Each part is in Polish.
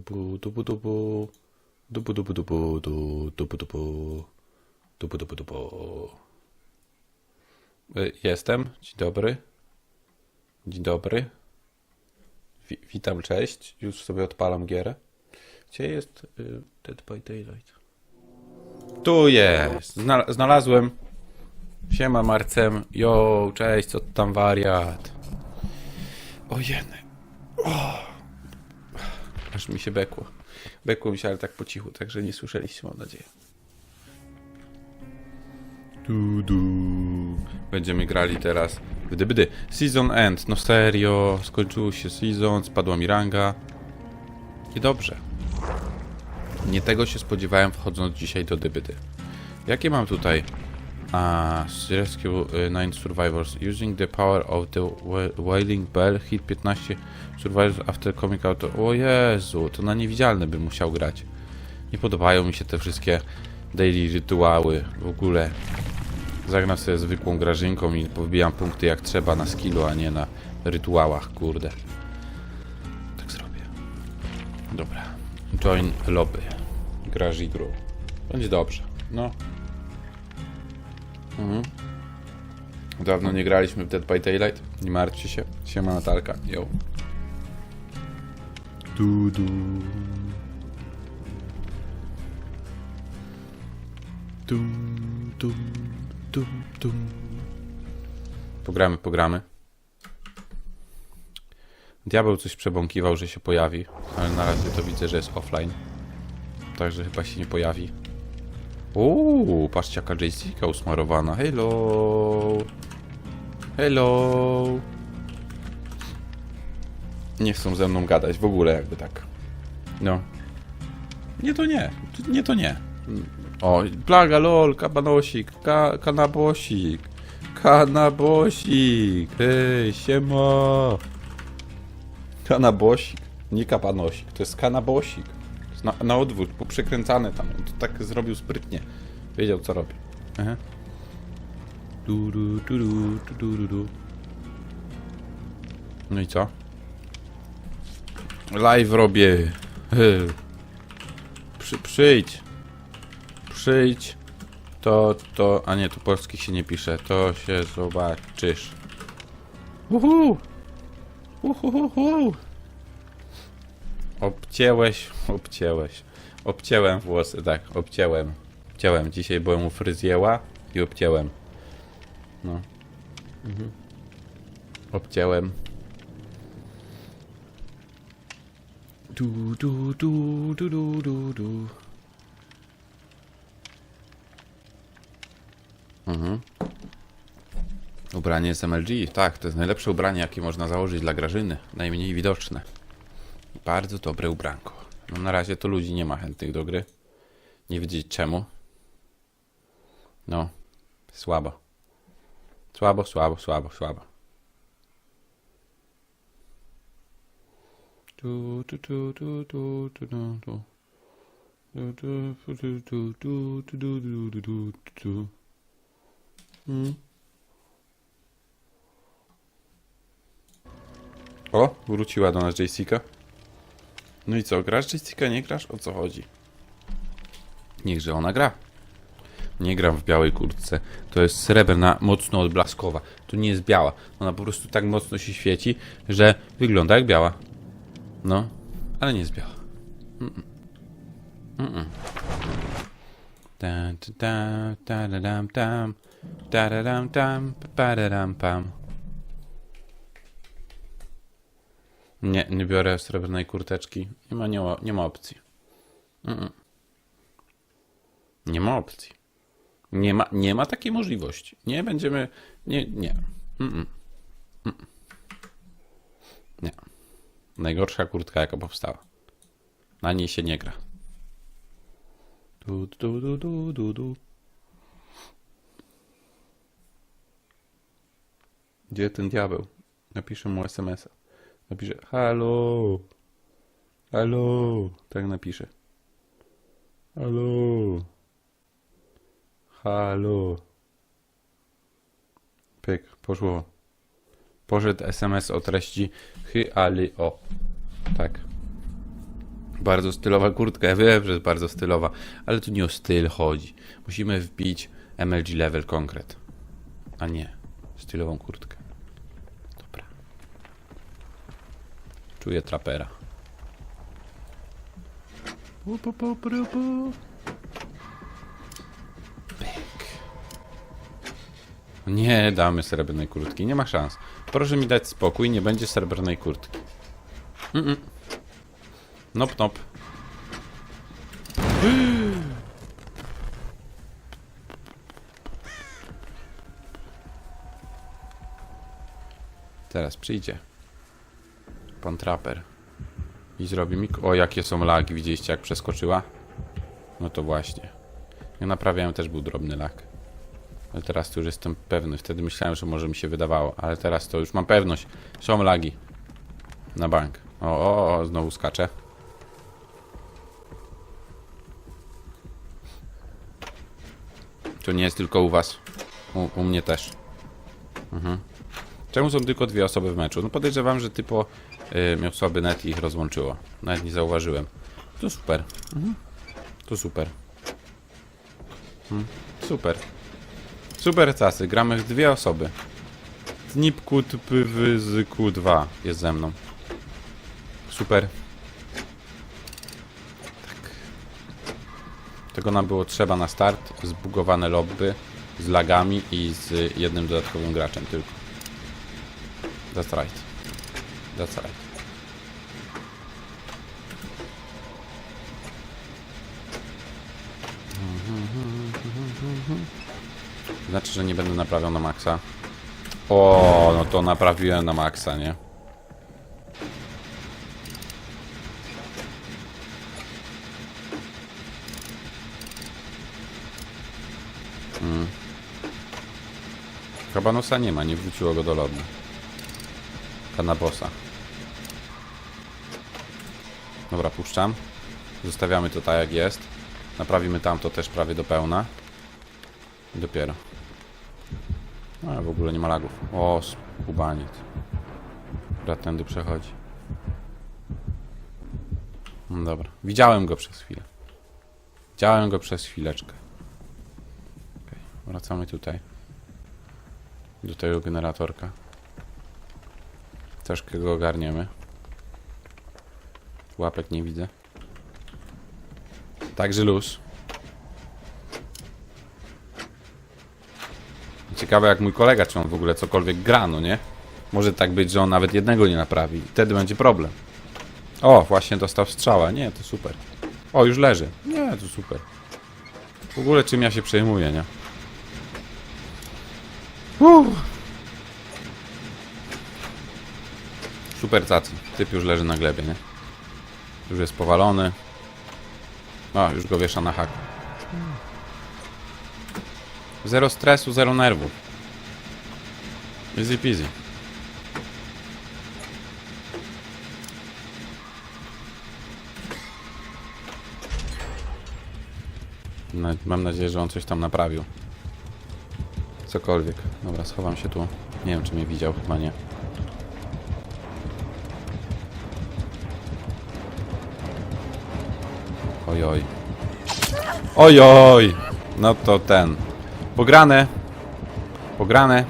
Dubu, dubu, dubu. Dubu, dubu, dubu, du, dubu, dubu. Dubu, dubu. Y, Jestem. Dzień dobry. Dzień dobry. Wi witam, cześć. Już sobie odpalam gierę. Gdzie jest y, Dead by Daylight? Tu jest! Zna znalazłem. Siema Marcem. Yo, cześć, co tam wariat? O jeny. O. Aż mi się bekło. Bekło mi się, ale tak po cichu, także nie słyszeliście, mam nadzieję. Du, du. Będziemy grali teraz w dybdy. Season end, no serio, skończyło się season, spadła mi ranga. I dobrze. Nie tego się spodziewałem wchodząc dzisiaj do dybdy. Jakie mam tutaj? A, Rescue 9 Survivors. Using the power of the wa- Wailing Bell, hit 15 Survivors after coming out. O Jezu, to na niewidzialne bym musiał grać. Nie podobają mi się te wszystkie daily rytuały w ogóle. Zagram sobie zwykłą grażynką i powbijam punkty jak trzeba na skillu, a nie na rytuałach, kurde. Tak zrobię. Dobra. Join lobby. Graż i. Będzie dobrze. No. Mhm. Dawno nie graliśmy w Dead by Daylight. Nie martwcie się. Siema Natalka. Yo. Du, du. Dum, dum, dum, dum. Pogramy, pogramy. Diabeł coś przebąkiwał, że się pojawi, ale na razie to widzę, że jest offline. Także chyba się nie pojawi. Uuu, patrzcie jaka Jessica usmarowana. Hello. Hello. Nie chcą ze mną gadać w ogóle jakby tak. No. Nie to nie. Nie to nie. O, plaga lol, kabanosik, ka, kanabosik. Kanabosik. Hej, siema. Kanabosik. Nie kabanosik, to jest kanabosik. To Na, na odwrót, poprzekręcane tam. On to tak zrobił sprytnie. Wiedział co robi. Du, du, du, du, du, du, du. No i co? Live robię. Przy, przyjdź. Przyjdź. To, to, a nie, tu polskich się nie pisze. To się zobaczysz. Uhu. Uhuhuhu. Obcięłeś, obcięłeś. Obcięłem włosy, tak, obcięłem. Obcięłem. Dzisiaj byłem u fryzjera i obcięłem. No. Mhm. Obcięłem. Du, du, du, du, du, du, du. Mhm. Ubranie z MLG, tak, to jest najlepsze ubranie, jakie można założyć dla Grażyny. Najmniej widoczne. Bardzo dobre ubranko. No na razie to ludzi nie ma chętnych do gry. Nie wiedzieć czemu. No, słabo. Słabo, słabo, słabo, słabo. Hmm. O, wróciła do nas JC'ka. No i co, grasz Jessica, nie grasz? O co chodzi? Niechże ona gra. Nie gram w białej kurtce. To jest srebrna, mocno odblaskowa. To nie jest biała. Ona po prostu tak mocno się świeci, że wygląda jak biała. No, ale nie jest biała. Ta, ta, ta, ta, da, da, da, pam. Nie, nie biorę srebrnej kurteczki. Nie ma, nie nie ma opcji. Mm-mm. Nie ma opcji. Nie ma, nie ma takiej możliwości. Nie będziemy. Nie, nie. Mm-mm. Mm-mm. Nie. Najgorsza kurtka, jaka powstała. Na niej się nie gra. Du, du, du, du, du, du. Gdzie ten diabeł? Napiszę mu SMS-a. Napiszę halo. Halo. Tak napiszę. Halo. Halo. Pyk, poszło. Poszedł SMS o treści hy, ali, o. Tak. Bardzo stylowa kurtka, ja wiem, że jest bardzo stylowa, ale tu nie o styl chodzi. Musimy wbić MLG level konkret, a nie stylową kurtkę. Czuję trapera. Pyk. Nie damy srebrnej kurtki, nie ma szans. Proszę mi dać spokój, nie będzie srebrnej kurtki. Mm-mm. Nop, nop. Teraz przyjdzie. Pan traper. I zrobi mi... O, jakie są lagi. Widzieliście, jak przeskoczyła? No to właśnie. Ja naprawiałem, też był drobny lag. Ale teraz to już jestem pewny. Wtedy myślałem, że może mi się wydawało. Ale teraz to już mam pewność. Są lagi. Na bank. O, o, o, znowu skaczę. To nie jest tylko u was. U, u mnie też. Mhm. Czemu są tylko dwie osoby w meczu? No podejrzewam, że typo y, miał słaby net i ich rozłączyło. Nawet nie zauważyłem. To super. Mhm. To super. Mhm. Super. Super casy. Gramy w dwie osoby. Znipkut PWZQ 2 jest ze mną. Super. Tak. Tego nam było trzeba na start. Zbugowane lobby z lagami i z jednym dodatkowym graczem tylko. That's right. Right. Znaczy, że nie będę naprawiał na maksa. O, no to naprawiłem na maksa, nie? Mm. Kabanosa nie ma, nie wrzuciło go do lobby. Kanabosa. Dobra, puszczam. Zostawiamy to tak jak jest. Naprawimy tamto też prawie do pełna. I dopiero. A w ogóle nie ma lagów. O, skubaniec. Brat tędy przechodzi. No dobra. Widziałem go przez chwilę. Widziałem go przez chwileczkę. Okay. Wracamy tutaj. Do tego generatorka. Troszkę go ogarniemy. Łapek nie widzę. Także luz. Ciekawe jak mój kolega, czy on w ogóle cokolwiek gra, no nie? Może tak być, że on nawet jednego nie naprawi. I wtedy będzie problem. O, właśnie dostał strzała. Nie, to super. O, już leży. Nie, to super. W ogóle czym ja się przejmuję, nie? Uff. Super cacy. Typ już leży na glebie, nie? Już jest powalony. O, już go wiesza na haku. Zero stresu, zero nerwów. Easy peasy. Mam nadzieję, że on coś tam naprawił. Cokolwiek. Dobra, schowam się tu. Nie wiem, czy mnie widział, chyba nie. Ojoj. Ojoj! No to ten. Pograne. Pograne.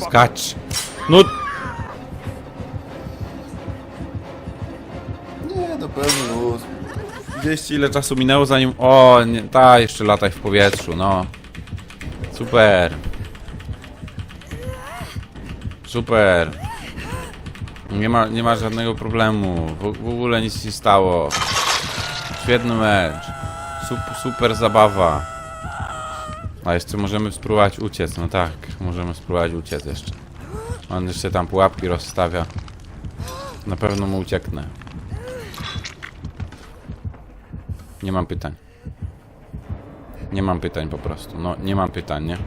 Skacz. No. Nie, no pełny luz. Wiecie ile czasu minęło zanim... O, nie, ta, jeszcze lataj w powietrzu, no. Super. Super. Nie ma, nie ma żadnego problemu. W, w ogóle nic nie stało. Świetny mecz. Sup, super zabawa. A jeszcze możemy spróbować uciec. No tak, możemy spróbować uciec jeszcze. On jeszcze tam pułapki rozstawia. Na pewno mu ucieknę. Nie mam pytań. Nie mam pytań po prostu. No, nie mam pytań, nie?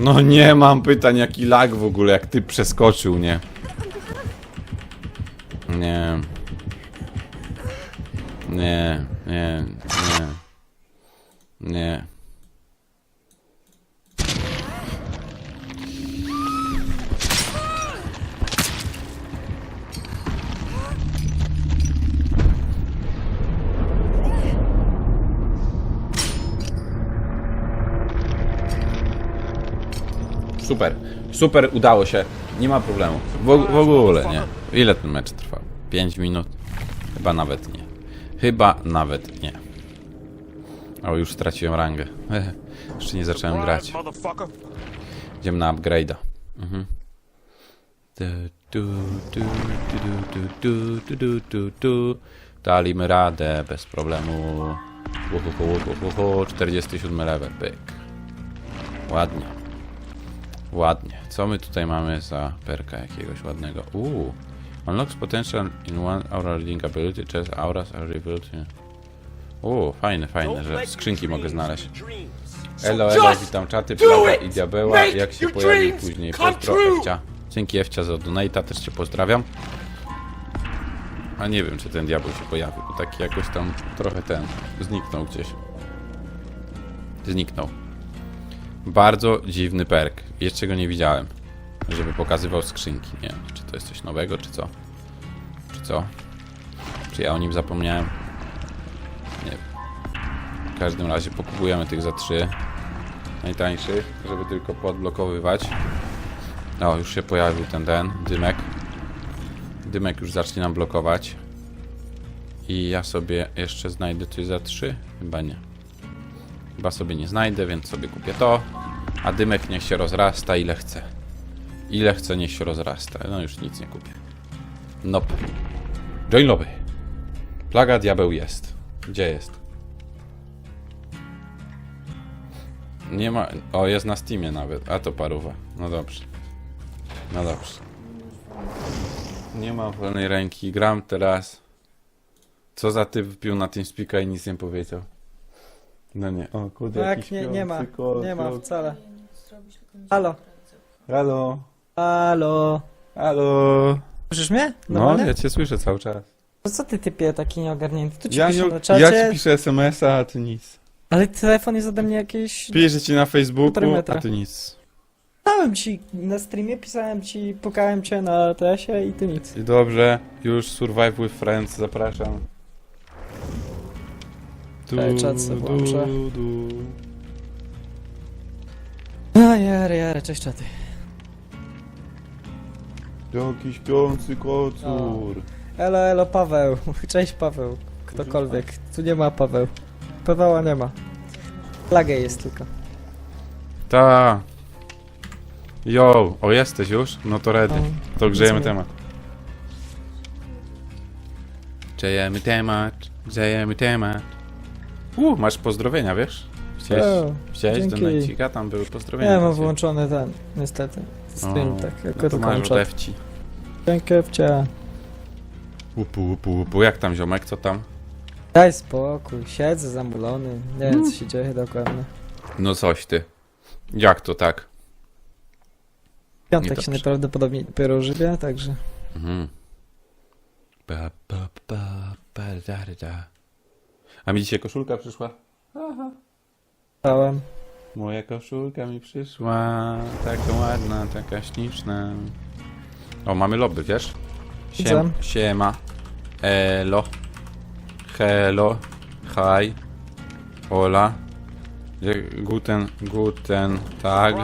No nie mam pytań, jaki lag w ogóle, jak ty przeskoczył, nie? Nie. Nie, nie, nie. Nie. Super, super, udało się. Nie ma problemu. W, w ogóle nie. Ile ten mecz trwał? 5 minut? Chyba nawet nie. Chyba nawet nie. O, już straciłem rangę. Jeszcze nie zacząłem grać. Idziemy na upgrade'a. Mhm. Daliśmy radę bez problemu. Uhuhu, uhuhu, 47 level, pyk. Ładnie. Ładnie. Co my tutaj mamy za perka jakiegoś ładnego? Uuu. Unlocks potential in one aura reading ability, chest auras are revealed. Uuu, fajne, fajne, że skrzynki mogę znaleźć. Elo, elo, witam czaty, Plaga i Diabeła, jak się pojawi później, pozdro Ewcia. Dzięki Ewcia za donata, też cię pozdrawiam. A nie wiem, czy ten diabeł się pojawi, bo taki jakoś tam trochę ten, zniknął gdzieś. Zniknął. Bardzo dziwny perk, jeszcze go nie widziałem, żeby pokazywał skrzynki, nie wiem, czy to jest coś nowego, czy co? Czy co? Czy ja o nim zapomniałem? Nie wiem. W każdym razie pokupujemy tych za trzy najtańszych, żeby tylko podblokowywać. O, już się pojawił ten, ten, dymek. Dymek już zacznie nam blokować. I ja sobie jeszcze znajdę coś za trzy? Chyba nie. Chyba sobie nie znajdę, więc sobie kupię to. A dymek niech się rozrasta ile chce. Ile chce, niech się rozrasta. No już nic nie kupię. Nope. Join lobby. Plaga diabeł jest. Gdzie jest? Nie ma. O, jest na Steamie nawet. A to paruwa. No dobrze. No dobrze. Nie ma wolnej ręki. Gram teraz. Co za typ wpił na TeamSpeaka i nic nie powiedział. No nie. O kurde, jakiś Tak, nie, nie ma. kot, Nie ma kot. wcale. Halo. Halo. Halo. Halo. Słyszysz mnie? No, Normalnie? ja cię słyszę cały czas. To co ty typie taki nieogarnięty? Tu ci Ja, piszę na czacie, ja ci piszę SMS-a, a ty nic. ale telefon jest ode mnie jakieś... Piszę ci na Facebooku, metra. a ty nic. Pisałem ci na streamie, pisałem ci, pukałem cię na TS-ie i ty nic. I dobrze, już Survive with Friends, zapraszam. Ej, czat se włączę. A jary, jary, cześć czaty. Jaki śpiący kocur. Elo, elo, Paweł. Cześć Paweł. Ktokolwiek. Tu nie ma Paweł. Pawała nie ma. Plagę jest tylko. Ta. Yo, o jesteś już? No to ready. O, To grzejemy temat. Grzejemy temat, grzejemy temat. Uh, masz pozdrowienia, wiesz? Chciałeś, O, chciałeś do. Najcika? Tam były pozdrowienia. Nie dla mam wyłączony ten, niestety. Stream, O, tak, No jako to tylko masz. Dzięki wcia. Upu, upu, upu. Jak tam ziomek, co tam? Daj spokój, siedzę zamulony. Nie wiem co się dzieje dokładnie. No coś ty. Jak to tak? Piątek Niedobrze. się najprawdopodobniej dopiero ożywia, także... Mhm. Ba, ba, ba, ba, da, da. A mi dzisiaj koszulka przyszła? Dałem. Moja koszulka mi przyszła. Taka ładna, taka śliczna. O, mamy lobby, wiesz? Siem, Widzę. siema. Elo. Hello. Hi. Hola. Guten, guten, tak.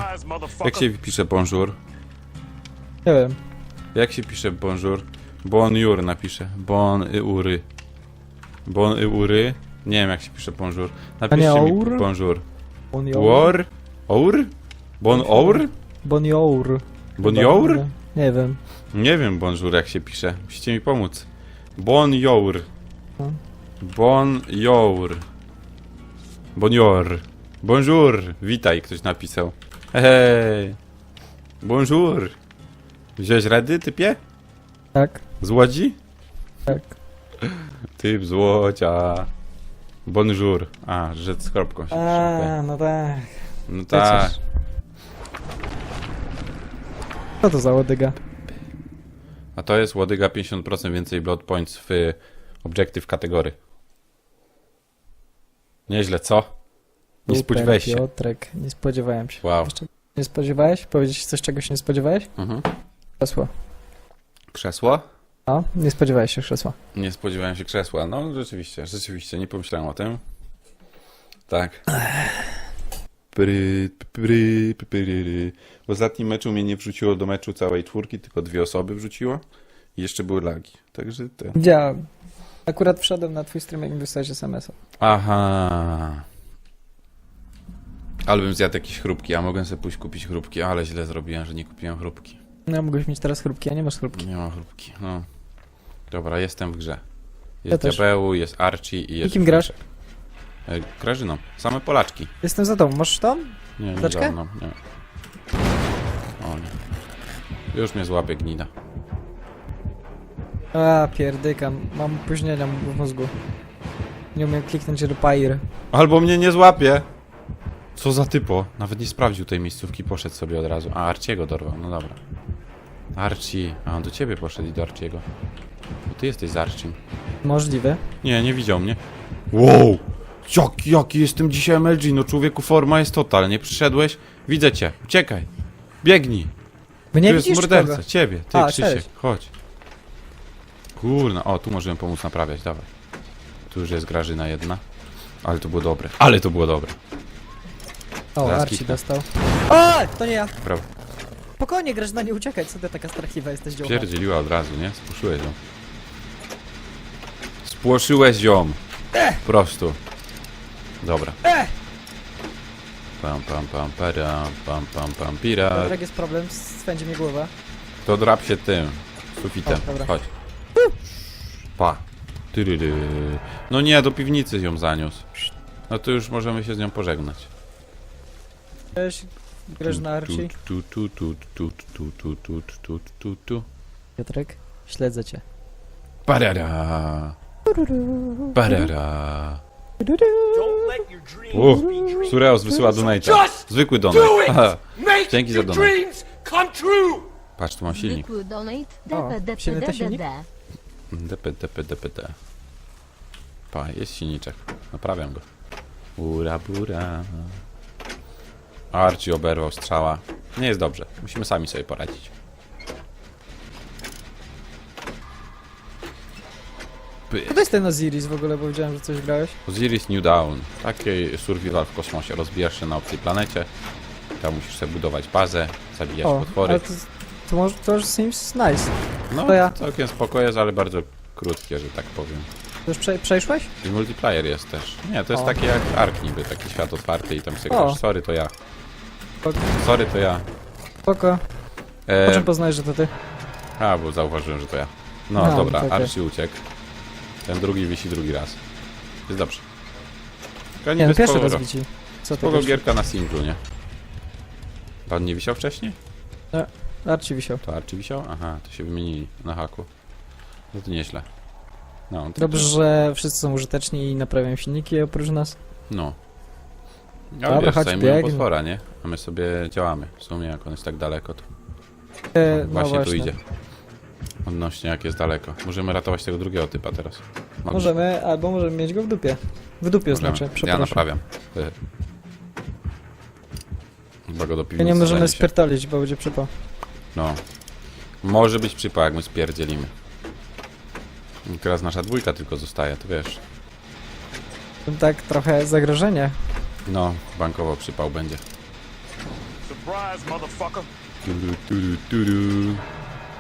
Jak się pisze bonjour? Nie wiem. Jak się pisze bonjour? Bonjour napiszę. Bon y ury. Bon y ury? Nie wiem jak się pisze bonjour. Napiszcie mi our? bonjour. Bonjour. War? Our? Bon our? Bonjour. Bonjour? Nie wiem. Nie wiem bonjour jak się pisze. Musicie mi pomóc. Bonjour. No. Bonjour. Bonjour. Bonjour. Witaj, ktoś napisał. Hej. Bonjour. Wziąłeś rady, typie? Tak, Z Łodzi? tak. Typ z Łodzia. Bonjour. A, że z kropką się. A, no tak. No tak. Co to za łodyga? A to jest łodyga 50% więcej blood points w y, objective kategorii. Nieźle, co? Nie Super, się. Piotrek, nie spodziewałem się. Wow. Jeszcze nie spodziewałeś? Powiedzieć coś, czego się nie spodziewałeś? Mhm. Krzesło. Krzesło? No, nie spodziewałeś się krzesła. Nie spodziewałem się krzesła. No, rzeczywiście, rzeczywiście, nie pomyślałem o tym. Tak. Pry, pry, pry. W ostatnim meczu mnie nie wrzuciło do meczu całej czwórki, tylko dwie osoby wrzuciło. I jeszcze były lagi. Także te. Widziałem. Akurat wszedłem na twój stream, jak mi wysłałeś SMS-a. Aha. Ale bym zjadł jakieś chrupki, a mogłem sobie pójść kupić chrupki, ale źle zrobiłem, że nie kupiłem chrupki. No, mogłeś mieć teraz chrupki, a nie masz chrupki. Nie mam chrupki, no. Dobra, jestem w grze. Ja Jest też. Diabeł, jest Archie i jest... kim grasz? E, Grażyną. Same Polaczki. Jestem za tobą, masz to? Nie, nie Teczkę? dawno, nie. O nie. Już mnie złapie gnida. A, pierdykam. Mam opóźnienia w mózgu. Nie umiem kliknąć repair. Albo mnie nie złapie! Co za typo? Nawet nie sprawdził tej miejscówki, poszedł sobie od razu. A, Arciego dorwał, no dobra. Archie. A, on do ciebie poszedł i do Arciego. Bo ty jesteś z Archim. Możliwe. Nie, nie widział mnie. Wow! Jak, jaki jestem dzisiaj MLG? No człowieku, forma jest total. Nie przyszedłeś? Widzę cię. Uciekaj. Biegnij. Wy nie tu jest widzisz morderca. kogo? Ciebie. Ty, A, Krzysiek. cześć. Chodź. Kurna. O, tu możemy pomóc naprawiać. Dawaj. Tu już jest Grażyna jedna. Ale to było dobre. Ale to było dobre. O, Zaraz Archie kliknę. dostał. O, to nie ja. Brawo. Spokojnie, Grażyna, nie uciekać. Co ty taka strachliwa jesteś, dziołcha? Pierdzieliła od razu, nie? Spłoszyłeś ją. Spłoszyłeś ją. Prosto. Dobra. Eh! Pam, pam, pam, para, pam, pam, pam, pira. Jak jest problem, swędzi mi głowa. To drap się tym sufitem. O, dobra. Chodź. Pa. Tyryry. No nie, do piwnicy ją zaniósł. No to już możemy się z nią pożegnać. Cześć, Grażyna Archie. Tu, tu, tu, tu, tu, tu, tu, tu, tu, tu. Piotrek, śledzę cię. Parara. Barara. Uh, Sureos wysyła donata. Zwykły donate. Dzięki za donate. Patrz, tu mam silnik. Zwykły donate. DPD, DPD, DPD. Pa, jest silniczek. Naprawiam go. Ura, bura. Archie oberwał strzała. Nie jest dobrze. Musimy sami sobie poradzić. Py. To jest ten Osiris w ogóle, bo widziałem, że coś grałeś. Osiris New Dawn. Taki survival w kosmosie. Rozbijasz się na obcej planecie. Tam musisz sobie budować bazę, zabijać O, potwory. ale to, to, może, to już seems nice. No, to ja. całkiem spoko jest, ale bardzo krótkie, że tak powiem. To już prze, przeszłeś? I multiplayer jest też. Nie, to jest O. takie jak Ark niby, taki świat otwarty i tam sobie O. grasz. Sorry, to ja. Spoko. Sorry, to ja. Spoko. Po E, czym poznajesz, że to ty? a, bo zauważyłem, że to ja. No, No, dobra, takie. Archie uciekł. Ten drugi wisi drugi raz. Jest dobrze. Tylko Nie, no pierwszy raz widzi. Co ty Spoko wiesz? gierka na singlu, nie? Pan nie wisiał wcześniej? Archie wisiał. To Archie wisiał? Aha, to się wymienili na haku. No to nieźle. No, to, Dobrze, że wszyscy są użyteczni i naprawiają silniki oprócz nas. No. Dobra, Ale wiesz, chodź, potwora, nie? A my sobie działamy. W sumie, jak on jest tak daleko, to E, no właśnie, tu idzie. Odnośnie, jak jest daleko. Możemy ratować tego drugiego typa teraz. Mogę. Możemy, albo możemy mieć go w dupie. W dupie Możemy. znaczy, Ja przepraszam. naprawiam. Chyba go do Ja piwnicy nie możemy zaniesie. spiertolić, bo będzie przypał. No. Może być przypał, jak my spierdzielimy. I Teraz nasza dwójka tylko zostaje, to wiesz. Tak trochę zagrożenie. No, bankowo przypał będzie. Surprise, motherfucker!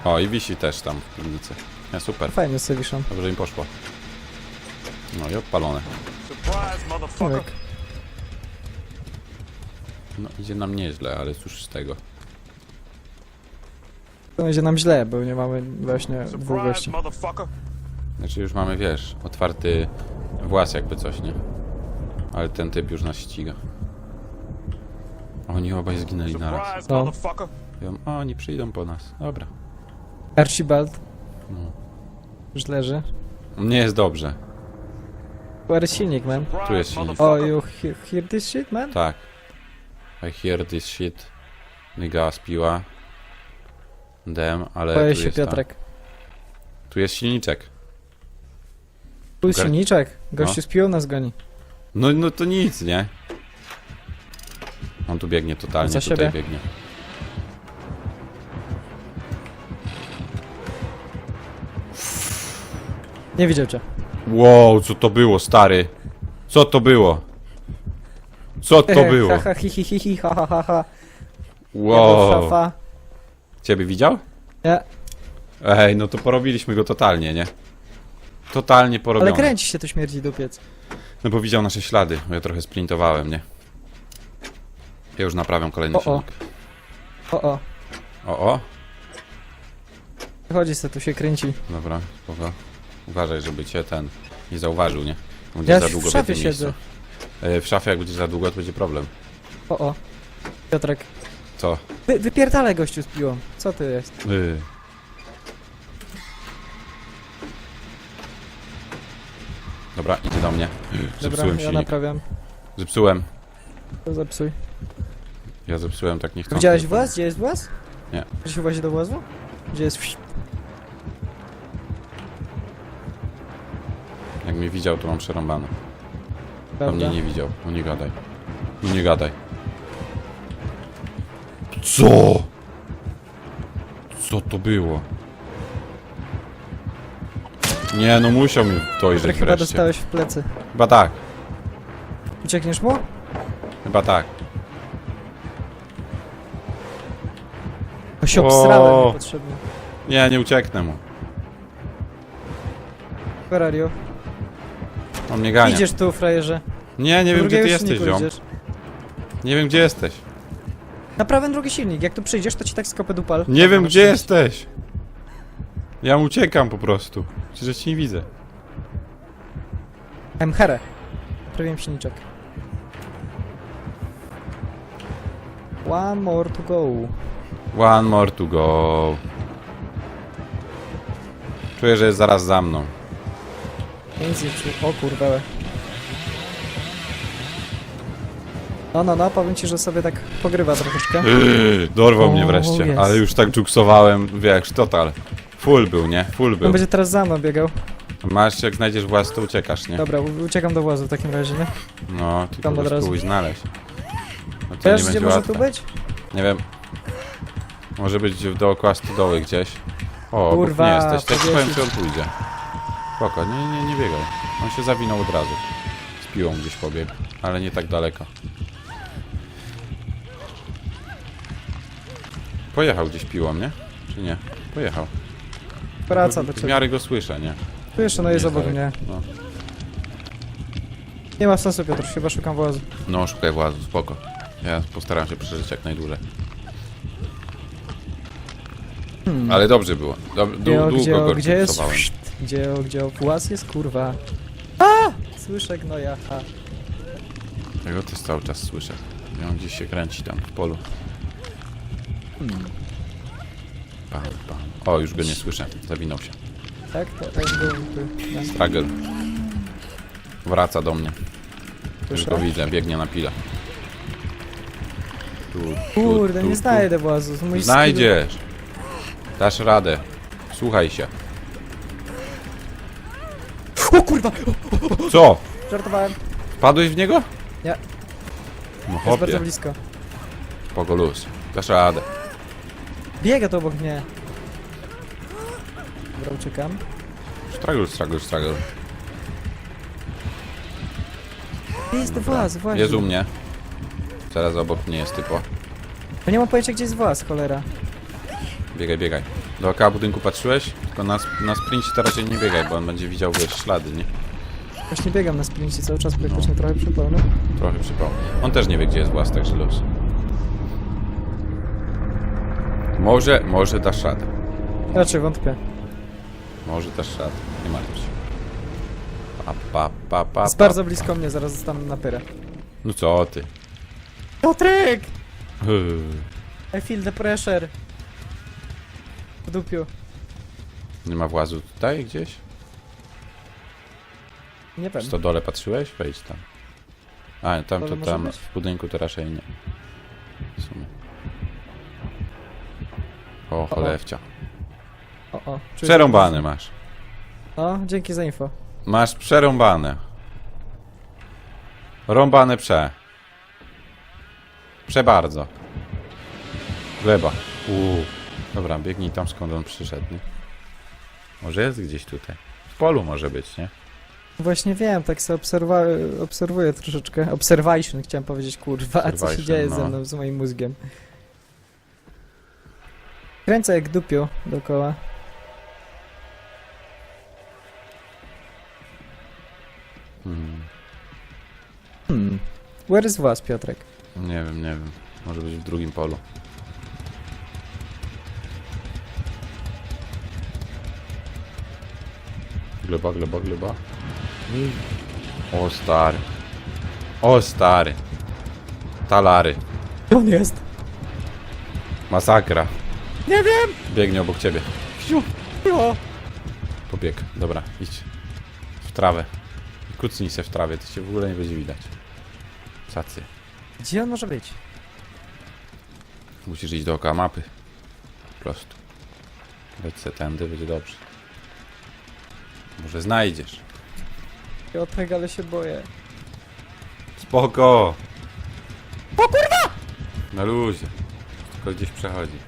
O, i wisi też tam w piwnicy. Ja, super. Fajnie sobie wiszą. Dobrze im poszło. No i odpalone. Człowiek. No idzie nam nieźle, ale cóż z tego. To będzie nam źle, bo nie mamy właśnie dwóch gości. Znaczy już mamy, wiesz, otwarty włas jakby coś, nie? Ale ten typ już nas ściga. Oni obaj zginęli naraz. No. Ja oni przyjdą po nas. Dobra. Archibald No. już leży. Nie jest dobrze. Where is silnik, man? Tu jest silnik. Oh, you he- hear this shit, man? Tak. I hear this shit. Nigga spiła. Dem, ale Boję tu się, jest ta- Piotrek. Tu jest silniczek. Tu jest Gar- silniczek. Gościu No. z piłą nas goni. No, no to nic, nie? On tu biegnie totalnie, Za tutaj siebie. biegnie. Nie widział cię. Wow, co to było, stary? Co to było? Co to było? Ha, ha, hi, hi, hi, hi, ha, ha, ha, ha. Wow. Szafa. Ciebie widział? Nie, Ej, no to porobiliśmy go totalnie, nie? Totalnie porobione. ale kręci się to śmierdzi dupiec. No bo widział nasze ślady, bo ja trochę sprintowałem, nie? Ja już naprawiam kolejny O, o. silnik. O, o. O, o. Chodzi se, tu się kręci. Dobra, spoko. Uważaj, żeby cię ten nie zauważył, nie? Będzie Ja za długo szafie w jednym siedzę. miejscu. E, W szafie jak będzie za długo, to będzie problem. O, o. Piotrek. Co? Wy, wypierdalaj gościu z piłą. Co to jest? Yy. Dobra, idzie do mnie. Dobra, Zepsułem ja silnik. naprawiam. Zepsułem. To zepsuj. Ja zepsułem tak nie chcę. Widziałeś właz? Gdzie jest właz? Nie. Gdzie się włazi do włazu? Gdzie jest wsi? Jak mnie widział, to mam przerąbane. A mnie nie widział. No nie gadaj. No nie gadaj. Co? Co to było? Nie, no musiał mi dojrzeć Piotrek, chyba wreszcie. dostałeś w plecy. Chyba tak. Uciekniesz mu? Chyba tak. Bo się O. obsrałem niepotrzebnie. Nie, nie ucieknę mu. Ferrario. On mnie gania. Idziesz tu, frajerze. Nie, nie wiem gdzie ty jesteś, ziom. idziesz. Nie wiem gdzie jesteś. Naprawiam drugi silnik. Jak tu przyjdziesz, to ci tak skopę dupal. Nie wiem gdzie jesteś. Ja uciekam po prostu. Przecież cię nie widzę. Mam herę. Naprawiłem silniczek. One more to go. One more to go. Czuję, że jest zaraz za mną. Nie czuł. O kurwa. No, no, no, powiem ci, że sobie tak pogrywa troszeczkę. Yy, dorwał mnie O, wreszcie, jest. ale już tak dżuksowałem, wiesz, total. Full był, nie? Full On był. będzie teraz za mną biegał. Masz, jak znajdziesz włas, to uciekasz, nie? Dobra, u- uciekam do włazu w takim razie, nie? No, tylko Tam od razu. spróbuj znaleźć. No to nie Wiesz, gdzie będzie może łatwe. tu być? Nie wiem. Może być dookoła stodoły gdzieś. O, obok Kurwa, nie jesteś. Tak ci powiem, powiesić. czy on pójdzie. Spoko, nie, nie, nie biegaj. On się zawinął od razu. Z piłą gdzieś pobiegł, ale nie tak daleko. Pojechał gdzieś piłą, nie? Czy nie? Pojechał. Wraca do W ciebie. miarę go słyszę, nie? Tu jeszcze, no jest obok daleko. mnie. No. Nie ma sensu, Piotr, chyba szukam włazu. no, szukaj włazu, spoko. Ja postaram się przeżyć jak najdłużej. Hmm. Ale dobrze było. Dob dłu- Gdzie, o, długo gdzie, o, go gdzie jest? Gdzie, o, gdzie, o, właz jest, kurwa. A! Słyszę gnoja, ha. Ja go też cały czas słyszę. I on gdzieś się kręci tam w polu. Pam, pam. O, już go nie słyszę. Zawinął się. Tak? To, tak był, był. Struggle. Wraca do mnie. Już Słyszę. go widzę, biegnie na pile. Tu, tu, Kurde, tu, nie tu. znajdę włazu. Znajdziesz. Dasz radę. Słuchaj się. O kurwa! Co? Żartowałem. Wpadłeś w niego? Nie. No Jest bardzo hopie. blisko. Spoko luz. Dasz radę. Biega tu obok mnie. Dobra, uciekam. Struggle, struggle, struggle. Gdzie jest właz, właśnie. Jest u mnie. Teraz obok mnie jest typo. Ja nie mam pojęcia, gdzie jest właz, cholera. Biegaj, biegaj. Dookoła budynku patrzyłeś? Tylko na, na sprincie teraz się nie biegaj, bo on będzie widział, wiesz, ślady, nie? Właśnie biegam na sprincie cały czas, No. praktycznie trochę przypomnę. Trochę przypał. On też nie wie, gdzie jest włas, także luz. Może, może dasz radę. Raczej wątpię. Może dasz radę. Nie martw się. Pa, pa, pa, pa, Jest pa. bardzo blisko mnie, zaraz zostanę na pyrę. No co ty? Piotrek! Yy. I feel the pressure. W dupiu. Nie ma włazu tutaj gdzieś? Nie W wiem. stodole patrzyłeś? Wejdź tam. A, tam to może tam być. w budynku to raczej nie. W sumie. O, cholewcia. O, o. czuję- Przerąbane masz. No, dzięki za info. Masz przerąbane. Rąbane prze. Prze bardzo. Gleba. Uuu. Dobra, biegnij tam skąd on przyszedł. Nie? Może jest gdzieś tutaj. W polu może być, nie? Właśnie wiem, tak sobie obserwa- obserwuję troszeczkę. Observation, chciałem powiedzieć, kurwa, a co się Observation, dzieje no. ze mną, z moim mózgiem. Kręcę jak dupiu dookoła. Hmm. Hmm. Where is was, Piotrek? Nie wiem, nie wiem. Może być w drugim polu. Gleba, gleba, gleba. O stary. O stary. Talary. Gdzie on jest? Masakra. Nie wiem! Biegnie obok ciebie. Wsiu! Jo! Pobieg. Dobra, idź. W trawę. Kucnij się w trawie, to cię w ogóle nie będzie widać. Cacy. Gdzie on może być? Musisz iść dookoła mapy. Po prostu. Wejdź se tędy, będzie dobrze. Może znajdziesz. Piotrek, ale się boję. Spoko! O kurwa! Na luzie. Tylko gdzieś przechodzi.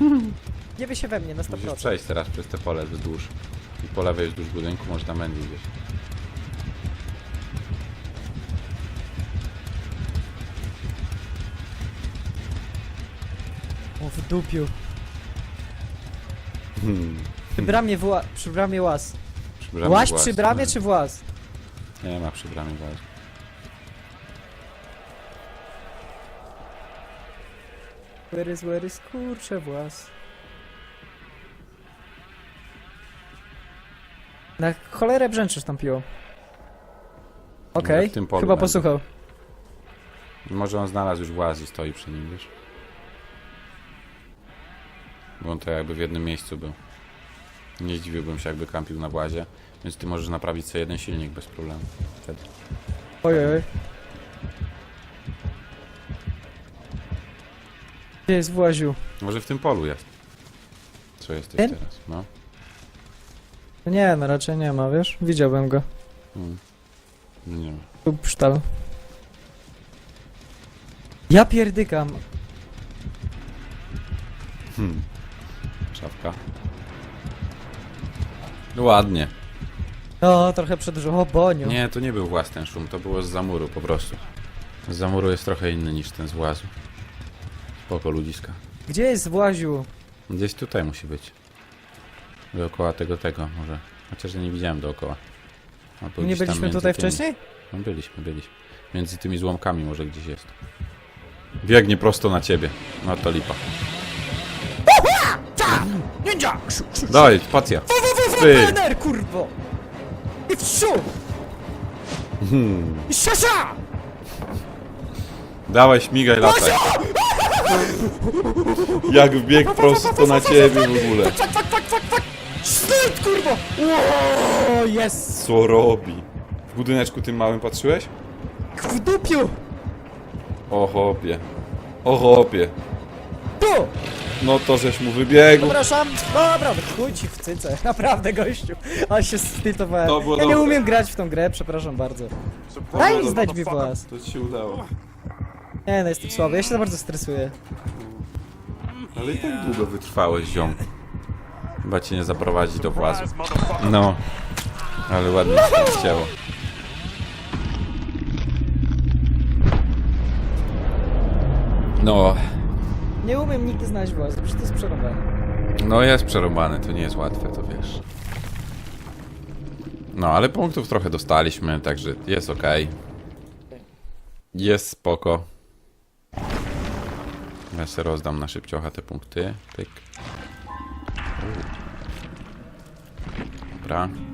Nie wie się we mnie na 100%. Musisz przejść teraz przez te pole wzdłuż. I po lewej wzdłuż budynku może tam będzie gdzieś. O, w dupiu. Hmm. Przy bramie, wła- przy bramie łaz. Przy bramie Łaź włas. przy bramie czy właz? Nie ma przy bramie właz. Where is, where is, kurczę właz. Na cholerę brzęczysz tam piło. Okej, w tym polu chyba będzie. posłuchał. Może on znalazł już właz i stoi przy nim, wiesz? Bo on to jakby w jednym miejscu był. Nie zdziwiłbym się, jakby kampił na włazie. Więc ty możesz naprawić sobie jeden silnik bez problemu. Wtedy. Ojej. Gdzie jest Właziu? Może w tym polu jest. Co jesteś Ten? teraz? No. No Nie, no raczej nie ma, wiesz? Widziałbym go. Mm. Nie wiem. Tu psztal. Ja pierdykam. Hmm. Szafka. No Ładnie. No, trochę przedłużył. O, Boniu. Nie, to nie był włas ten szum, to było z zamuru po prostu. Z zamuru jest trochę inny niż ten z włazu. Spoko ludziska. Gdzie jest Właziu? Gdzieś tutaj musi być. Dookoła tego, tego może. Chociaż ja nie widziałem dookoła. Albo Nie gdzieś tam byliśmy między tutaj tymi. wcześniej? No byliśmy, byliśmy. Między tymi złomkami może gdzieś jest. Biegnie prosto na ciebie. No to lipa. Ninja! Daj, spacja. Ty. Trener, kurwo! I wsiu! Hmm. I siasia! Dawaj, śmigaj, lataj. Jak wbiegł prosto na ciebie w ogóle. Stój, kurwo! O, jest! Co robi? W budyneczku tym małym patrzyłeś? W dupiu! O chopie. O chopie. Tu! No to żeś mu wybiegł. Przepraszam. Dobra, chuj ci w cyce. Naprawdę, gościu. Ale się styltowałem. To było Ja nie dobre. umiem grać w tą grę, przepraszam bardzo. Daj mi zdać mi włas. To ci się udało. Nie, no jestem słaby, ja się za bardzo stresuję. Ale i tak długo wytrwałeś, ziom. Chyba cię nie zaprowadzi do włazu. No. Ale ładnie się to chciało. No, Nie umiem nigdy znaleźć włas, przecież to jest przerwane. no jest przerobane, to nie jest łatwe, to wiesz. No, ale punktów trochę dostaliśmy, także jest ok. Jest spoko. Ja sobie rozdam na szybciocha te punkty. Tyk. Dobra.